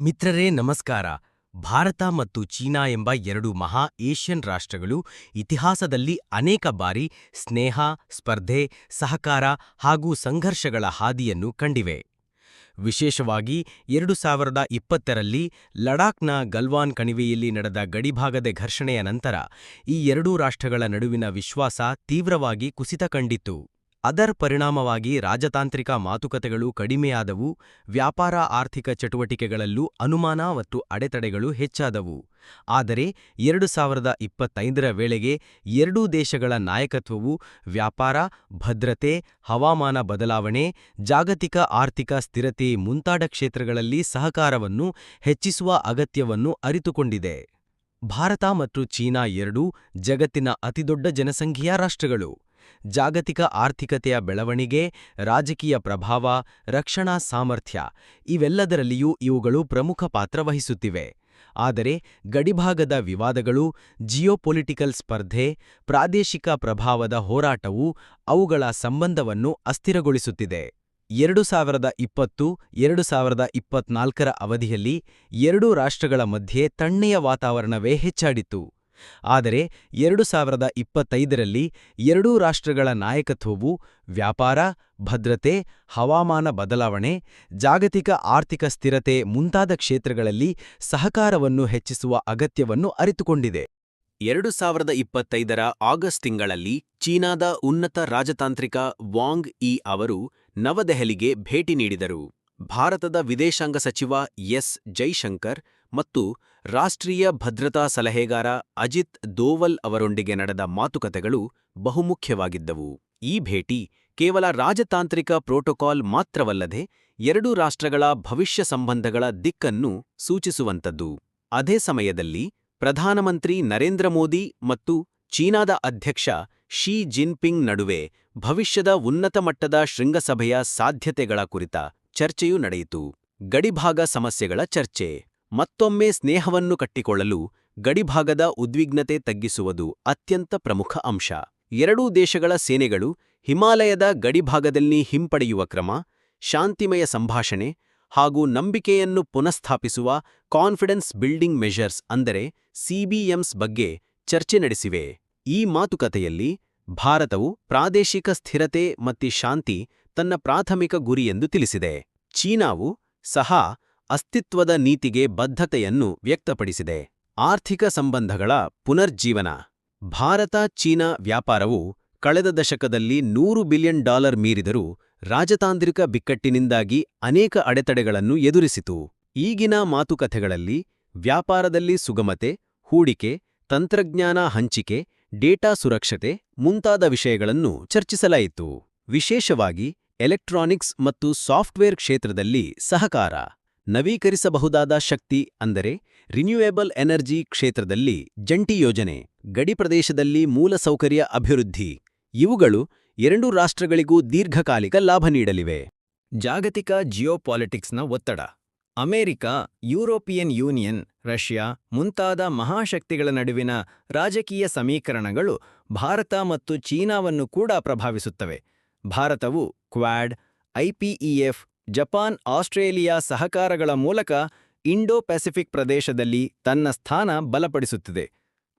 ಮಿತ್ರರೇ ನಮಸ್ಕಾರ. ಭಾರತ ಮತ್ತು ಚೀನಾ ಎಂಬ ಎರಡು ಮಹಾ ಏಷ್ಯನ್ ರಾಷ್ಟ್ರಗಳು ಇತಿಹಾಸದಲ್ಲಿ ಅನೇಕ ಬಾರಿ ಸ್ನೇಹ, ಸ್ಪರ್ಧೆ, ಸಹಕಾರ ಹಾಗೂ ಸಂಘರ್ಷಗಳ ಹಾದಿಯನ್ನು ಕಂಡಿವೆ. ವಿಶೇಷವಾಗಿ ಎರಡು ಸಾವಿರದ ಇಪ್ಪತ್ತರಲ್ಲಿ ಲಡಾಖ್ನ ಗಲ್ವಾನ್ ಕಣಿವೆಯಲ್ಲಿ ನಡೆದ ಗಡಿಭಾಗದ ಘರ್ಷಣೆಯ ನಂತರ ಈ ಎರಡೂ ರಾಷ್ಟ್ರಗಳ ನಡುವಿನ ವಿಶ್ವಾಸ ತೀವ್ರವಾಗಿ ಕುಸಿತ ಕಂಡಿತು ಅದರ ಪರಿಣಾಮವಾಗಿ ರಾಜತಾಂತ್ರಿಕ ಮಾತುಕತೆಗಳು ಕಡಿಮೆಯಾದವು, ವ್ಯಾಪಾರ ಆರ್ಥಿಕ ಚಟುವಟಿಕೆಗಳಲ್ಲೂ ಅನುಮಾನ ಮತ್ತು ಅಡೆತಡೆಗಳು ಹೆಚ್ಚಾದವು. ಆದರೆ ಎರಡು ಸಾವಿರದ ಇಪ್ಪತ್ತೈದರ ವೇಳೆಗೆ ಎರಡೂ ದೇಶಗಳ ನಾಯಕತ್ವವು ವ್ಯಾಪಾರ, ಭದ್ರತೆ, ಹವಾಮಾನ ಬದಲಾವಣೆ, ಜಾಗತಿಕ ಆರ್ಥಿಕ ಸ್ಥಿರತೆ ಮುಂತಾದ ಕ್ಷೇತ್ರಗಳಲ್ಲಿ ಸಹಕಾರವನ್ನು ಹೆಚ್ಚಿಸುವ ಅಗತ್ಯವನ್ನು ಅರಿತುಕೊಂಡಿದೆ. ಭಾರತ ಮತ್ತು ಚೀನಾ ಎರಡೂ ಜಗತ್ತಿನ ಅತಿದೊಡ್ಡ ಜನಸಂಖ್ಯೆಯ ರಾಷ್ಟ್ರಗಳು. ಜಾಗತಿಕ ಆರ್ಥಿಕತೆಯ ಬೆಳವಣಿಗೆ, ರಾಜಕೀಯ ಪ್ರಭಾವ, ರಕ್ಷಣಾ ಸಾಮರ್ಥ್ಯ ಇವೆಲ್ಲದರಲ್ಲಿಯೂ ಇವುಗಳು ಪ್ರಮುಖ ಪಾತ್ರ ವಹಿಸುತ್ತಿವೆ. ಆದರೆ ಗಡಿಭಾಗದ ವಿವಾದಗಳು, ಜಿಯೋಪೊಲಿಟಿಕಲ್ ಸ್ಪರ್ಧೆ, ಪ್ರಾದೇಶಿಕ ಪ್ರಭಾವದ ಹೋರಾಟವು ಅವುಗಳ ಸಂಬಂಧವನ್ನು ಅಸ್ಥಿರಗೊಳಿಸುತ್ತಿದೆ. ಎರಡು ಸಾವಿರದ ಇಪ್ಪತ್ತು, ಎರಡು ಸಾವಿರದ ಇಪ್ಪತ್ನಾಲ್ಕರ ಅವಧಿಯಲ್ಲಿ ಎರಡೂ ರಾಷ್ಟ್ರಗಳ ಮಧ್ಯೆ ತಣ್ಣೆಯ ವಾತಾವರಣವೇ ಹೆಚ್ಚಾಡಿತು ಆದರೆ ಎರಡು ಸಾವಿರದ ಇಪ್ಪತ್ತೈದರಲ್ಲಿ ಎರಡೂ ರಾಷ್ಟ್ರಗಳ ನಾಯಕತ್ವವು ವ್ಯಾಪಾರ, ಭದ್ರತೆ, ಹವಾಮಾನ ಬದಲಾವಣೆ, ಜಾಗತಿಕ ಆರ್ಥಿಕ ಸ್ಥಿರತೆ ಮುಂತಾದ ಕ್ಷೇತ್ರಗಳಲ್ಲಿ ಸಹಕಾರವನ್ನು ಹೆಚ್ಚಿಸುವ ಅಗತ್ಯವನ್ನು ಅರಿತುಕೊಂಡಿದೆ. ಎರಡು ಸಾವಿರದ ಇಪ್ಪತ್ತೈದರ ಆಗಸ್ಟ್ ತಿಂಗಳಲ್ಲಿ ಚೀನಾದ ಉನ್ನತ ರಾಜತಾಂತ್ರಿಕ ವಾಂಗ್ ಇ ಅವರು ನವದೆಹಲಿಗೆ ಭೇಟಿ ನೀಡಿದರು. ಭಾರತದ ವಿದೇಶಾಂಗ ಸಚಿವ ಎಸ್. ಜೈಶಂಕರ್ ಮತ್ತು ರಾಷ್ಟ್ರೀಯ ಭದ್ರತಾ ಸಲಹೆಗಾರ ಅಜಿತ್ ದೋವಲ್ ಅವರೊಂದಿಗೆ ನಡೆದ ಮಾತುಕತೆಗಳು ಬಹುಮುಖ್ಯವಾಗಿದ್ದವು. ಈ ಭೇಟಿ ಕೇವಲ ರಾಜತಾಂತ್ರಿಕ ಪ್ರೋಟೋಕಾಲ್ ಮಾತ್ರವಲ್ಲದೆ ಎರಡೂ ರಾಷ್ಟ್ರಗಳ ಭವಿಷ್ಯ ಸಂಬಂಧಗಳ ದಿಕ್ಕನ್ನು ಸೂಚಿಸುವಂತದ್ದು ಅದೇ ಸಮಯದಲ್ಲಿ ಪ್ರಧಾನಮಂತ್ರಿ ನರೇಂದ್ರ ಮೋದಿ ಮತ್ತು ಚೀನಾದ ಅಧ್ಯಕ್ಷ ಶಿ ಜಿನ್ಪಿಂಗ್ ನಡುವೆ ಭವಿಷ್ಯದ ಉನ್ನತ ಮಟ್ಟದ ಶೃಂಗಸಭೆಯ ಸಾಧ್ಯತೆಗಳ ಕುರಿತ ಚರ್ಚೆಯೂ ನಡೆಯಿತು. ಗಡಿಭಾಗ ಸಮಸ್ಯೆಗಳ ಚರ್ಚೆ. ಮತ್ತೊಮ್ಮೆ ಸ್ನೇಹವನ್ನು ಕಟ್ಟಿಕೊಳ್ಳಲು ಗಡಿಭಾಗದ ಉದ್ವಿಗ್ನತೆ ತಗ್ಗಿಸುವುದು ಅತ್ಯಂತ ಪ್ರಮುಖ ಅಂಶ. ಎರಡೂ ದೇಶಗಳ ಸೇನೆಗಳು ಹಿಮಾಲಯದ ಗಡಿಭಾಗದಲ್ಲಿ ಹಿಂಪಡೆಯುವ ಕ್ರಮ, ಶಾಂತಿಮಯ ಸಂಭಾಷಣೆ ಹಾಗೂ ನಂಬಿಕೆಯನ್ನು ಪುನಃಸ್ಥಾಪಿಸುವ ಕಾನ್ಫಿಡೆನ್ಸ್ ಬಿಲ್ಡಿಂಗ್ ಮೆಷರ್ಸ್ ಅಂದರೆ ಸಿಬಿಎಂಸ್ ಬಗ್ಗೆ ಚರ್ಚೆ ನಡೆಸಿವೆ. ಈ ಮಾತುಕತೆಯಲ್ಲಿ ಭಾರತವು ಪ್ರಾದೇಶಿಕ ಸ್ಥಿರತೆ ಮತ್ತು ಶಾಂತಿ ತನ್ನ ಪ್ರಾಥಮಿಕ ಗುರಿಯೆಂದು ತಿಳಿಸಿದೆ. ಚೀನಾವು ಸಹ ಅಸ್ತಿತ್ವದ ನೀತಿಗೆ ಬದ್ಧತೆಯನ್ನು ವ್ಯಕ್ತಪಡಿಸಿದೆ. ಆರ್ಥಿಕ ಸಂಬಂಧಗಳ ಪುನರ್ಜೀವನ. ಭಾರತ ಚೀನಾ ವ್ಯಾಪಾರವು ಕಳೆದ ದಶಕದಲ್ಲಿ ನೂರು ಬಿಲಿಯನ್ ಡಾಲರ್ ಮೀರಿದರೂ ರಾಜತಾಂತ್ರಿಕ ಬಿಕ್ಕಟ್ಟಿನಿಂದಾಗಿ ಅನೇಕ ಅಡೆತಡೆಗಳನ್ನು ಎದುರಿಸಿತು. ಈಗಿನ ಮಾತುಕತೆಗಳಲ್ಲಿ ವ್ಯಾಪಾರದಲ್ಲಿ ಸುಗಮತೆ, ಹೂಡಿಕೆ, ತಂತ್ರಜ್ಞಾನ ಹಂಚಿಕೆ, ಡೇಟಾ ಸುರಕ್ಷತೆ ಮುಂತಾದ ವಿಷಯಗಳನ್ನು ಚರ್ಚಿಸಲಾಯಿತು. ವಿಶೇಷವಾಗಿ ಎಲೆಕ್ಟ್ರಾನಿಕ್ಸ್ ಮತ್ತು ಸಾಫ್ಟ್ವೇರ್ ಕ್ಷೇತ್ರದಲ್ಲಿ ಸಹಕಾರ. ನವೀಕರಿಸಬಹುದಾದ ಶಕ್ತಿ ಅಂದರೆ ರಿನ್ಯೂಯೇಬಲ್ ಎನರ್ಜಿ ಕ್ಷೇತ್ರದಲ್ಲಿ ಜಂಟಿ ಯೋಜನೆ, ಗಡಿ ಪ್ರದೇಶದಲ್ಲಿ ಮೂಲಸೌಕರ್ಯ ಅಭಿವೃದ್ಧಿ, ಇವುಗಳು ಎರಡೂ ರಾಷ್ಟ್ರಗಳಿಗೂ ದೀರ್ಘಕಾಲಿಕ ಲಾಭ ನೀಡಲಿವೆ. ಜಾಗತಿಕ ಜಿಯೋಪಾಲಿಟಿಕ್ಸ್ನ ಒತ್ತಡ. ಅಮೆರಿಕ, ಯುರೋಪಿಯನ್ ಯೂನಿಯನ್, ರಷ್ಯಾ ಮುಂತಾದ ಮಹಾಶಕ್ತಿಗಳ ನಡುವಿನ ರಾಜಕೀಯ ಸಮೀಕರಣಗಳು ಭಾರತ ಮತ್ತು ಚೀನಾವನ್ನು ಕೂಡ ಪ್ರಭಾವಿಸುತ್ತವೆ. ಭಾರತವು ಕ್ವಾಡ್ ಐಪಿಇಎಫ್ ಜಪಾನ್, ಆಸ್ಟ್ರೇಲಿಯಾ ಸಹಕಾರಗಳ ಮೂಲಕ ಇಂಡೋ ಪೆಸಿಫಿಕ್ ಪ್ರದೇಶದಲ್ಲಿ ತನ್ನ ಸ್ಥಾನ ಬಲಪಡಿಸುತ್ತಿದೆ.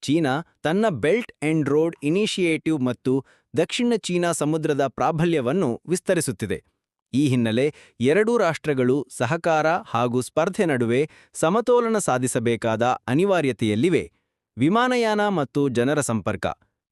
ಚೀನಾ ತನ್ನ ಬೆಲ್ಟ್ ಅಂಡ್ ರೋಡ್ ಇನಿಷಿಯೇಟಿವ್ ಮತ್ತು ದಕ್ಷಿಣ ಚೀನಾ ಸಮುದ್ರದ ಪ್ರಾಬಲ್ಯವನ್ನು ವಿಸ್ತರಿಸುತ್ತಿದೆ. ಈ ಹಿನ್ನೆಲೆ ಎರಡೂ ರಾಷ್ಟ್ರಗಳು ಸಹಕಾರ ಹಾಗೂ ಸ್ಪರ್ಧೆ ನಡುವೆ ಸಮತೋಲನ ಸಾಧಿಸಬೇಕಾದ ಅನಿವಾರ್ಯತೆಯಲ್ಲಿವೆ. ವಿಮಾನಯಾನ ಮತ್ತು ಜನರ ಸಂಪರ್ಕ,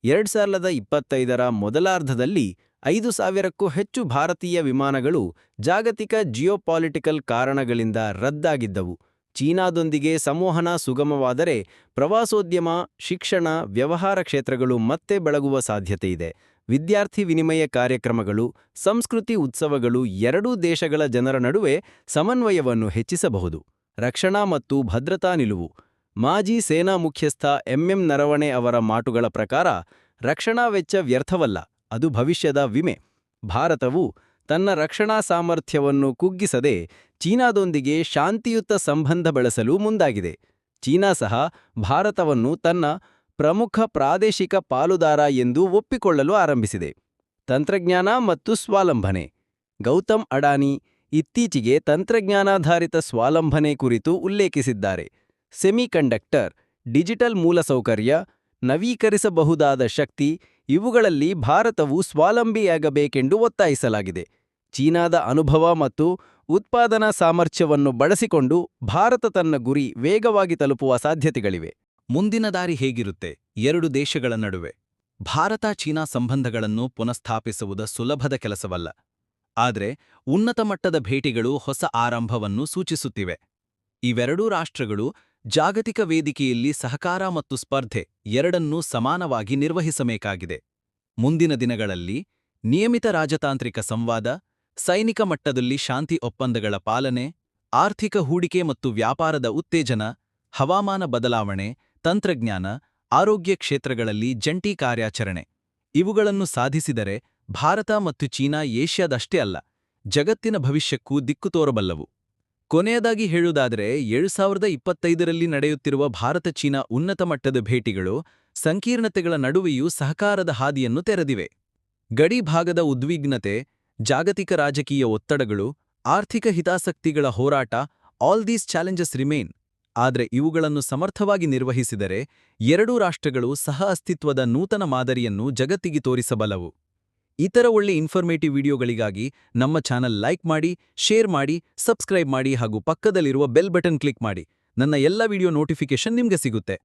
ಎರಡ್ ಸಾವಿರದ ಇಪ್ಪತ್ತೈದರ ಮೊದಲಾರ್ಧದಲ್ಲಿ ಐದು ಸಾವಿರಕ್ಕೂ ಹೆಚ್ಚು ಭಾರತೀಯ ವಿಮಾನಗಳು ಜಾಗತಿಕ ಜಿಯೋಪಾಲಿಟಿಕಲ್ ಕಾರಣಗಳಿಂದ ರದ್ದಾಗಿದ್ದವು. ಚೀನಾದೊಂದಿಗೆ ಸಂವಹನ ಸುಗಮವಾದರೆ ಪ್ರವಾಸೋದ್ಯಮ, ಶಿಕ್ಷಣ, ವ್ಯವಹಾರ ಕ್ಷೇತ್ರಗಳು ಮತ್ತೆ ಬೆಳಗುವ ಸಾಧ್ಯತೆಯಿದೆ. ವಿದ್ಯಾರ್ಥಿ ವಿನಿಮಯ ಕಾರ್ಯಕ್ರಮಗಳು, ಸಂಸ್ಕೃತಿ ಉತ್ಸವಗಳು ಎರಡೂ ದೇಶಗಳ ಜನರ ನಡುವೆ ಸಮನ್ವಯವನ್ನು ಹೆಚ್ಚಿಸಬಹುದು. ರಕ್ಷಣಾ ಮತ್ತು ಭದ್ರತಾ ನಿಲುವು. ಮಾಜಿ ಸೇನಾ ಮುಖ್ಯಸ್ಥ ಎಂಎಂ ನರವಣೆ ಅವರ ಮಾತುಗಳ ಪ್ರಕಾರ ರಕ್ಷಣಾ ವೆಚ್ಚ ವ್ಯರ್ಥವಲ್ಲ. ಅದು ಭವಿಷ್ಯದ ವಿಮೆ. ಭಾರತವು ತನ್ನ ರಕ್ಷಣಾ ಸಾಮರ್ಥ್ಯವನ್ನು ಕುಗ್ಗಿಸದೆ ಚೀನಾದೊಂದಿಗೆ ಶಾಂತಿಯುತ ಸಂಬಂಧ ಬಳಸಲು ಮುಂದಾಗಿದೆ. ಚೀನಾ ಸಹ ಭಾರತವನ್ನು ತನ್ನ ಪ್ರಮುಖ ಪ್ರಾದೇಶಿಕ ಪಾಲುದಾರ ಎಂದು ಒಪ್ಪಿಕೊಳ್ಳಲು ಆರಂಭಿಸಿದೆ. ತಂತ್ರಜ್ಞಾನ ಮತ್ತು ಸ್ವಾಲಂಬನೆ ಗೌತಮ್ ಅಡಾನಿ ಇತ್ತೀಚೆಗೆ ತಂತ್ರಜ್ಞಾನಾಧಾರಿತ ಸ್ವಾವಲಂಬನೆ ಕುರಿತು ಉಲ್ಲೇಖಿಸಿದ್ದಾರೆ. ಸೆಮಿಕಂಡಕ್ಟರ್, ಡಿಜಿಟಲ್ ಮೂಲಸೌಕರ್ಯ ನವೀಕರಿಸಬಹುದಾದ ಶಕ್ತಿ, ಇವುಗಳಲ್ಲಿ ಭಾರತವು ಸ್ವಾವಲಂಬಿಯಾಗಬೇಕೆಂದು ಒತ್ತಾಯಿಸಲಾಗಿದೆ. ಚೀನಾದ ಅನುಭವ ಮತ್ತು ಉತ್ಪಾದನಾ ಸಾಮರ್ಥ್ಯವನ್ನು ಬಳಸಿಕೊಂಡು ಭಾರತ ತನ್ನ ಗುರಿ ವೇಗವಾಗಿ ತಲುಪುವ ಸಾಧ್ಯತೆಗಳಿವೆ. ಮುಂದಿನ ದಾರಿ ಹೇಗಿರುತ್ತೆ? ಎರಡು ದೇಶಗಳ ನಡುವೆ. ಭಾರತ, ಚೀನಾ ಸಂಬಂಧಗಳನ್ನು ಪುನಃಸ್ಥಾಪಿಸುವುದು ಸುಲಭದ ಕೆಲಸವಲ್ಲ. ಆದರೆ, ಉನ್ನತ ಮಟ್ಟದ ಭೇಟಿಗಳು ಹೊಸ ಆರಂಭವನ್ನು ಸೂಚಿಸುತ್ತಿವೆ. ಇವೆರಡೂ ರಾಷ್ಟ್ರಗಳು ಜಾಗತಿಕ ವೇದಿಕೆಯಲ್ಲಿ ಸಹಕಾರ ಮತ್ತು ಸ್ಪರ್ಧೆ ಎರಡನ್ನೂ ಸಮಾನವಾಗಿ ನಿರ್ವಹಿಸಬೇಕಾಗಿದೆ. ಮುಂದಿನ ದಿನಗಳಲ್ಲಿ ನಿಯಮಿತ ರಾಜತಾಂತ್ರಿಕ ಸಂವಾದ, ಸೈನಿಕ ಮಟ್ಟದಲ್ಲಿ ಶಾಂತಿ ಒಪ್ಪಂದಗಳ ಪಾಲನೆ, ಆರ್ಥಿಕ ಹೂಡಿಕೆ ಮತ್ತು ವ್ಯಾಪಾರದ ಉತ್ತೇಜನ, ಹವಾಮಾನ ಬದಲಾವಣೆ, ತಂತ್ರಜ್ಞಾನ, ಆರೋಗ್ಯ ಕ್ಷೇತ್ರಗಳಲ್ಲಿ ಜಂಟಿ ಕಾರ್ಯಾಚರಣೆ. ಇವುಗಳನ್ನು ಸಾಧಿಸಿದರೆ ಭಾರತ ಮತ್ತು ಚೀನಾ ಏಷ್ಯಾದಷ್ಟೇ ಅಲ್ಲ, ಜಗತ್ತಿನ ಭವಿಷ್ಯಕ್ಕೂ ದಿಕ್ಕು ತೋರಬಲ್ಲವು. ಕೊನೆಯದಾಗಿ ಹೇಳುವುದಾದರೆ ಏಳು ಸಾವಿರದ ಇಪ್ಪತ್ತೈದರಲ್ಲಿ ನಡೆಯುತ್ತಿರುವ ಭಾರತ ಚೀನಾ ಉನ್ನತ ಮಟ್ಟದ ಭೇಟಿಗಳು, ಸಂಕೀರ್ಣತೆಗಳ ನಡುವೆಯೂ ಸಹಕಾರದ ಹಾದಿಯನ್ನು ತೆರೆದಿವೆ. ಗಡಿ ಭಾಗದ ಉದ್ವಿಗ್ನತೆ, ಜಾಗತಿಕ ರಾಜಕೀಯ ಒತ್ತಡಗಳು, ಆರ್ಥಿಕ ಹಿತಾಸಕ್ತಿಗಳ ಹೋರಾಟ ಆಲ್ ದೀಸ್ ಚಾಲೆಂಜಸ್ ರಿಮೇನ್ ಆದರೆ ಇವುಗಳನ್ನು ಸಮರ್ಥವಾಗಿ ನಿರ್ವಹಿಸಿದರೆ, ಎರಡೂ ರಾಷ್ಟ್ರಗಳು ಸಹ ಅಸ್ತಿತ್ವದ ನೂತನ ಮಾದರಿಯನ್ನು ಜಗತ್ತಿಗೆ ತೋರಿಸಬಲ್ಲವು. ಇತರ ಒಳ್ಳೆ ಇನ್ಫಾರ್ಮೇಟಿವ್ ವಿಡಿಯೋಗಳಿಗಾಗಿ ನಮ್ಮ ಚಾನಲ್ ಲೈಕ್ ಮಾಡಿ ಶೇರ್ ಮಾಡಿ ಸಬ್ಸ್ಕ್ರೈಬ್ ಮಾಡಿ ಹಾಗೂ ಪಕ್ಕದಲ್ಲಿರುವ ಬೆಲ್ ಬಟನ್ ಕ್ಲಿಕ್ ಮಾಡಿ. ನನ್ನ ಎಲ್ಲ ವಿಡಿಯೋ ನೋಟಿಫಿಕೇಶನ್ ನಿಮಗೆ ಸಿಗುತ್ತೆ.